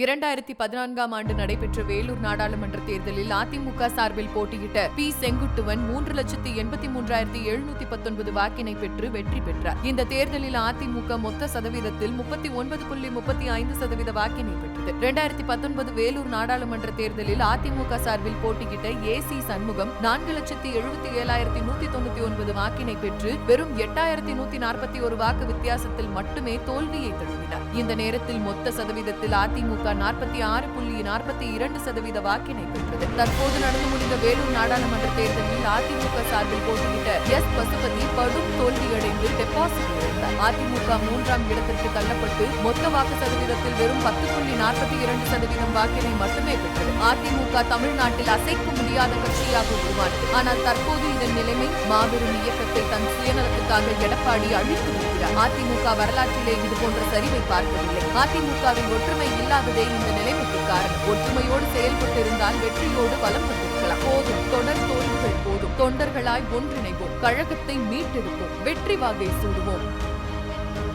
இரண்டாயிரத்தி பதினான்காம் ஆண்டு நடைபெற்ற வேலூர் நாடாளுமன்ற தேர்தலில் அதிமுக சார்பில் போட்டியிட்ட பி. செங்குட்டுவன் மூன்று லட்சத்தி எண்பத்தி மூன்றாயிரத்தி எழுநூத்தி பத்தொன்பது வாக்கினை பெற்று வெற்றி பெற்றார். இந்த தேர்தலில் அதிமுக மொத்த சதவீதத்தில் முப்பத்தி ஒன்பது புள்ளி முப்பத்தி ஐந்து சதவீத வாக்கினை பெற்றது இரண்டாயிரத்தி பத்தொன்பது வேலூர் நாடாளுமன்ற தேர்தலில் அதிமுக சார்பில் போட்டியிட்ட ஏ சி சண்முகம் நான்கு லட்சத்தி எழுபத்தி ஏழாயிரத்தி நூத்தி தொண்ணூத்தி ஒன்பது வாக்கினை பெற்று வெறும் எட்டாயிரத்தி நூத்தி நாற்பத்தி ஒரு வாக்கு வித்தியாசத்தில் மட்டுமே தோல்வியை தழுவினார். இந்த நேரத்தில் மொத்த சதவீதத்தில் அதிமுக நாற்பத்தி ஆறு புள்ளி நாற்பத்தி இரண்டு சதவீத வாக்கினை பெற்றது. தற்போது நடந்து முடிந்த வேலூர் நாடாளுமன்ற தேர்தலில் அதிமுக சார்பில் போட்டியிட்ட எஸ் பசுபதி கடும் தோல்வியடைந்து டெபாசிட் அதிமுக மூன்றாம் இடத்திற்கு தள்ளப்பட்டு மொத்த வாக்கு சதவீதத்தில் வெறும் பத்து புள்ளி நாற்பத்தி இரண்டு சதவீதம் வாக்கினை மட்டுமே பெற்றது. அதிமுக தமிழ்நாட்டில் அசைக்க முடியாத கட்சியாக உருவானது. ஆனால் தற்போது இதன் நிலைமை மாபெரும் இயக்கத்தை தன் சுயநலத்துக்காக எடப்பாடி அழித்து வருகிறார் அதிமுக வரலாற்றிலே இதுபோன்ற சரிவை பார்க்கவில்லை. அதிமுகவின் ஒற்றுமை இல்லாததே இந்த நிலைமைக்கு காரணம். ஒற்றுமையோடு செயல்பட்டிருந்தால் வெற்றியோடு வலம் பெற்றிருக்கலாம் போதும். தொடர் தோல்விகள் போதும். தொண்டர்களாய் ஒன்றிணைவோம். கழகத்தை மீட்டெடுப்போம். வெற்றி வாகை சூடுவோம்.